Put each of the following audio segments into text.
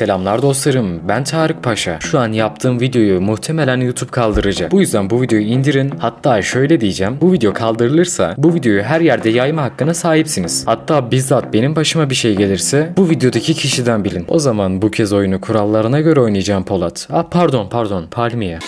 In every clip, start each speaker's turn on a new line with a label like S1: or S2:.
S1: Selamlar dostlarım, ben Tarık Paşa. Şu an yaptığım videoyu muhtemelen YouTube kaldıracak. Bu yüzden bu videoyu indirin. Hatta şöyle diyeceğim, bu video kaldırılırsa bu videoyu her yerde yayma hakkına sahipsiniz. Hatta bizzat benim başıma bir şey gelirse bu videodaki kişiden bilin. O zaman bu kez oyunu kurallarına göre oynayacağım Polat. Ah pardon pardon, Palmiye.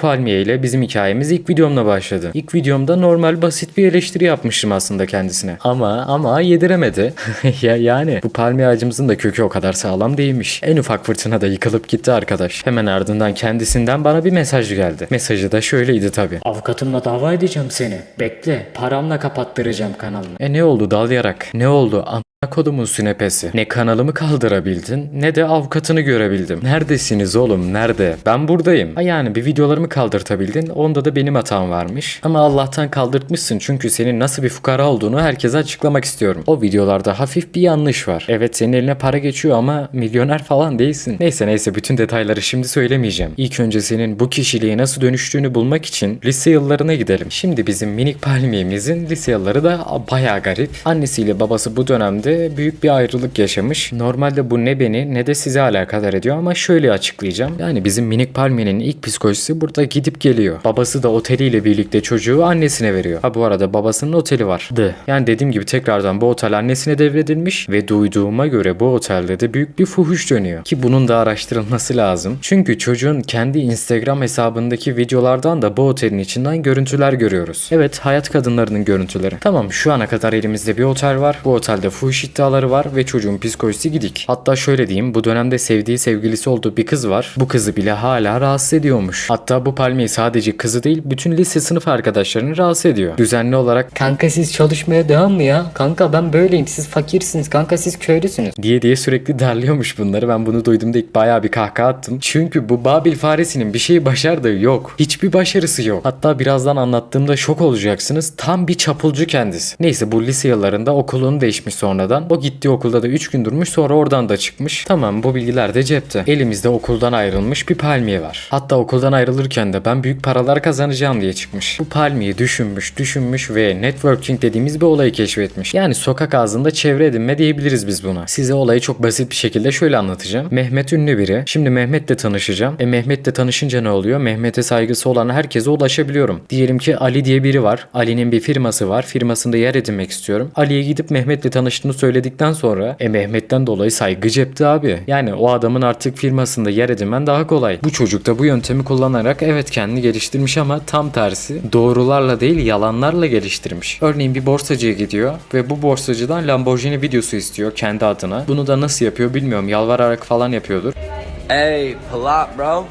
S1: Palmiye ile bizim hikayemiz ilk videomla başladı. İlk videomda normal basit bir eleştiri yapmıştım aslında kendisine. Ama ama yediremedi. ya yani bu palmiye ağacımızın da kökü o kadar sağlam değilmiş. En ufak fırtına da yıkılıp gitti arkadaş. Hemen ardından kendisinden bana bir mesaj geldi. Mesajı da şöyleydi tabi.
S2: Avukatımla dava edeceğim seni. Bekle. Paramla kapattıracağım kanalını.
S1: E ne oldu dalayarak? Ne oldu? Am kodumun sünepesi. Ne kanalımı kaldırabildin ne de avukatını görebildim. Neredesiniz oğlum nerede? Ben buradayım. Ha yani bir videolarımı kaldırtabildin onda da benim hatam varmış. Ama Allah'tan kaldırtmışsın çünkü senin nasıl bir fukara olduğunu herkese açıklamak istiyorum. O videolarda hafif bir yanlış var. Evet senin eline para geçiyor ama milyoner falan değilsin. Neyse neyse bütün detayları şimdi söylemeyeceğim. İlk önce senin bu kişiliğe nasıl dönüştüğünü bulmak için lise yıllarına gidelim. Şimdi bizim minik palmiyemizin lise yılları da bayağı garip. Annesiyle babası bu dönemde büyük bir ayrılık yaşamış. Normalde bu ne beni ne de sizi alakadar ediyor ama şöyle açıklayacağım. Yani bizim minik palmiyenin ilk psikolojisi burada gidip geliyor. Babası da oteliyle birlikte çocuğu annesine veriyor. Ha bu arada babasının oteli var. D. Yani dediğim gibi tekrardan bu otel annesine devredilmiş ve duyduğuma göre bu otelde de büyük bir fuhuş dönüyor. Ki bunun da araştırılması lazım. Çünkü çocuğun kendi Instagram hesabındaki videolardan da bu otelin içinden görüntüler görüyoruz. Evet hayat kadınlarının görüntüleri. Tamam şu ana kadar elimizde bir otel var. Bu otelde fuhuş iddiaları var ve çocuğun psikolojisi gidik. Hatta şöyle diyeyim bu dönemde sevdiği sevgilisi olduğu bir kız var. Bu kızı bile hala rahatsız ediyormuş. Hatta bu palmiye sadece kızı değil bütün lise sınıf arkadaşlarını rahatsız ediyor. Düzenli olarak
S2: Kanka siz çalışmaya devam mı ya? Kanka ben böyleyim. Siz fakirsiniz. Kanka siz köylüsünüz.
S1: diye diye sürekli derliyormuş bunları. Ben bunu duyduğumda ilk bayağı bir kahkaha attım. Çünkü bu Babil faresinin bir şeyi başardığı yok. Hiçbir başarısı yok. Hatta birazdan anlattığımda şok olacaksınız. Tam bir çapulcu kendisi. Neyse bu lise yıllarında okulunu değişmiş sonradan. O gittiği okulda da 3 gün durmuş sonra oradan da çıkmış. Tamam bu bilgiler de cepte. Elimizde okuldan ayrılmış bir palmiye var. Hatta okuldan ayrılırken de ben büyük paralar kazanacağım diye çıkmış. Bu palmiye düşünmüş, düşünmüş ve networking dediğimiz bir olayı keşfetmiş. Yani sokak ağzında çevre edinme diyebiliriz biz buna. Size olayı çok basit bir şekilde şöyle anlatacağım. Mehmet ünlü biri. Şimdi Mehmet'le tanışacağım. E Mehmet'le tanışınca ne oluyor? Mehmet'e saygısı olan herkese ulaşabiliyorum. Diyelim ki Ali diye biri var. Ali'nin bir firması var. Firmasında yer edinmek istiyorum. Ali'ye gidip Mehmet'le tanıştığını söyledikten sonra e Mehmet'ten dolayı saygı cepti abi. Yani o adamın artık firmasında yer edinmen daha kolay. Bu çocuk da bu yöntemi kullanarak evet kendini geliştirmiş ama tam tersi doğrularla değil yalanlarla geliştirmiş. Örneğin bir borsacıya gidiyor ve bu borsacıdan Lamborghini videosu istiyor kendi adına. Bunu da nasıl yapıyor bilmiyorum. Yalvararak falan yapıyordur.
S3: Hey, pull up, bro.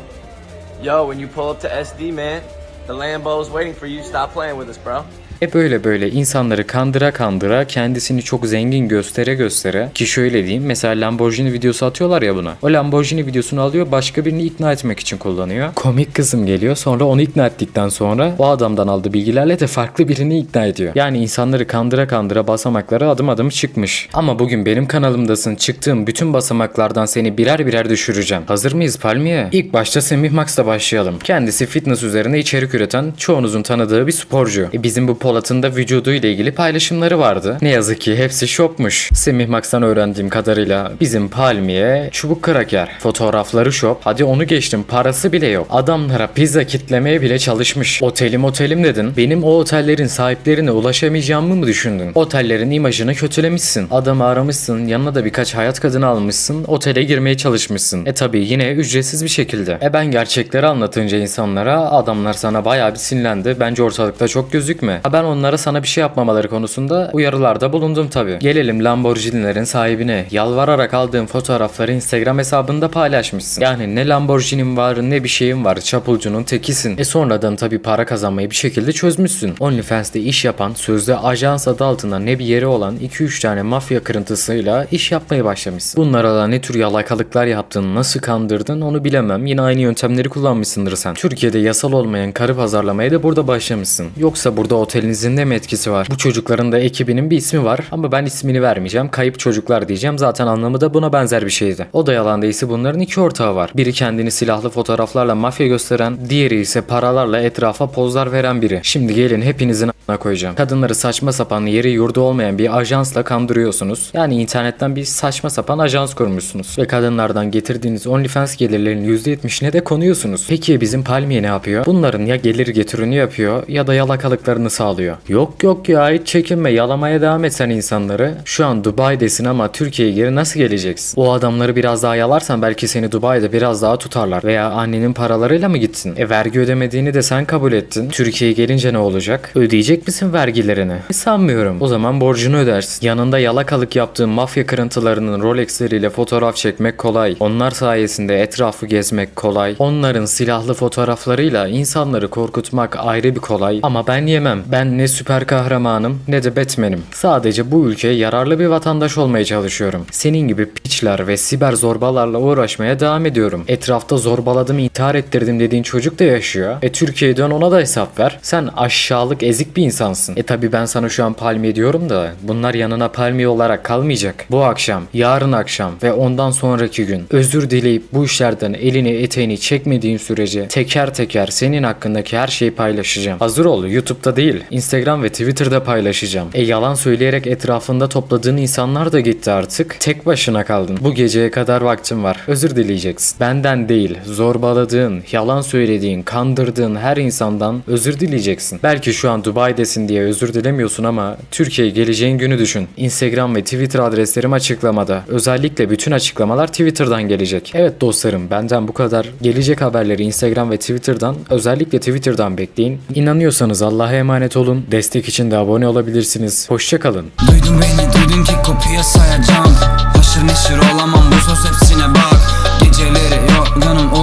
S3: Yo, when you pull up to SD, man, the Lambo's waiting for you. Stop playing with us, bro.
S1: E böyle böyle insanları kandıra kandıra kendisini çok zengin göstere göstere ki şöyle diyeyim mesela Lamborghini videosu atıyorlar ya buna. O Lamborghini videosunu alıyor başka birini ikna etmek için kullanıyor. Komik kızım geliyor sonra onu ikna ettikten sonra o adamdan aldığı bilgilerle de farklı birini ikna ediyor. Yani insanları kandıra kandıra basamaklara adım adım çıkmış. Ama bugün benim kanalımdasın çıktığım bütün basamaklardan seni birer birer düşüreceğim. Hazır mıyız Palmiye? İlk başta Semih Max'la başlayalım. Kendisi fitness üzerine içerik üreten çoğunuzun tanıdığı bir sporcu. E bizim bu Polat'ın da vücuduyla ilgili paylaşımları vardı. Ne yazık ki hepsi şopmuş. Semih Max'tan öğrendiğim kadarıyla bizim Palmiye çubuk kırak yer. Fotoğrafları şop. Hadi onu geçtim parası bile yok. Adamlara pizza kitlemeye bile çalışmış. Otelim otelim dedin. Benim o otellerin sahiplerine ulaşamayacağımı mı düşündün? Otellerin imajını kötülemişsin. Adamı aramışsın. Yanına da birkaç hayat kadını almışsın. Otele girmeye çalışmışsın. E tabi yine ücretsiz bir şekilde. E ben gerçekleri anlatınca insanlara adamlar sana bayağı bir sinirlendi. Bence ortalıkta çok gözükme. Ha ben onlara sana bir şey yapmamaları konusunda uyarılarda bulundum tabi. Gelelim Lamborghini'lerin sahibine. Yalvararak aldığım fotoğrafları Instagram hesabında paylaşmışsın. Yani ne Lamborghini'm var ne bir şeyim var. Çapulcunun tekisin. E sonradan tabi para kazanmayı bir şekilde çözmüşsün. OnlyFans'te iş yapan, sözde ajans adı altında ne bir yeri olan 2-3 tane mafya kırıntısıyla iş yapmaya başlamışsın. Bunlara da ne tür yalakalıklar yaptın, nasıl kandırdın onu bilemem. Yine aynı yöntemleri kullanmışsındır sen. Türkiye'de yasal olmayan karı pazarlamaya da burada başlamışsın. Yoksa burada otelin ailenizin de mi etkisi var? Bu çocukların da ekibinin bir ismi var ama ben ismini vermeyeceğim. Kayıp çocuklar diyeceğim. Zaten anlamı da buna benzer bir şeydi. O da yalan değilse bunların iki ortağı var. Biri kendini silahlı fotoğraflarla mafya gösteren, diğeri ise paralarla etrafa pozlar veren biri. Şimdi gelin hepinizin a**ına koyacağım. Kadınları saçma sapan yeri yurdu olmayan bir ajansla kandırıyorsunuz. Yani internetten bir saçma sapan ajans kurmuşsunuz. Ve kadınlardan getirdiğiniz OnlyFans gelirlerinin %70'ine de konuyorsunuz. Peki bizim Palmiye ne yapıyor? Bunların ya gelir getirini yapıyor ya da yalakalıklarını sağlıyor. Yok yok ya hiç çekinme yalamaya devam et sen insanları. Şu an Dubai'desin ama Türkiye'ye geri nasıl geleceksin? O adamları biraz daha yalarsan belki seni Dubai'de biraz daha tutarlar. Veya annenin paralarıyla mı gittin? E vergi ödemediğini de sen kabul ettin. Türkiye'ye gelince ne olacak? Ödeyecek misin vergilerini? E, sanmıyorum. O zaman borcunu ödersin. Yanında yalakalık yaptığın mafya kırıntılarının Rolex'leriyle fotoğraf çekmek kolay. Onlar sayesinde etrafı gezmek kolay. Onların silahlı fotoğraflarıyla insanları korkutmak ayrı bir kolay. Ama ben yemem. Ben ne süper kahramanım ne de Batman'im. Sadece bu ülkeye yararlı bir vatandaş olmaya çalışıyorum. Senin gibi piçler ve siber zorbalarla uğraşmaya devam ediyorum. Etrafta zorbaladım intihar ettirdim dediğin çocuk da yaşıyor. E Türkiye'ye dön ona da hesap ver. Sen aşağılık ezik bir insansın. E tabi ben sana şu an palmiye diyorum da bunlar yanına palmiye olarak kalmayacak. Bu akşam, yarın akşam ve ondan sonraki gün özür dileyip bu işlerden elini eteğini çekmediğin sürece teker teker senin hakkındaki her şeyi paylaşacağım. Hazır ol YouTube'da değil Instagram ve Twitter'da paylaşacağım. E yalan söyleyerek etrafında topladığın insanlar da gitti artık. Tek başına kaldın. Bu geceye kadar vaktin var. Özür dileyeceksin. Benden değil, zorbaladığın, yalan söylediğin, kandırdığın her insandan özür dileyeceksin. Belki şu an Dubai'desin diye özür dilemiyorsun ama Türkiye'ye geleceğin günü düşün. Instagram ve Twitter adreslerim açıklamada. Özellikle bütün açıklamalar Twitter'dan gelecek. Evet dostlarım benden bu kadar. Gelecek haberleri Instagram ve Twitter'dan özellikle Twitter'dan bekleyin. İnanıyorsanız Allah'a emanet olun. Destek için de abone olabilirsiniz. Hoşçakalın.
S4: Duydun beni duydun ki kopya sayacağım Haşır neşir olamam bu söz hepsine bak Geceleri yorgunum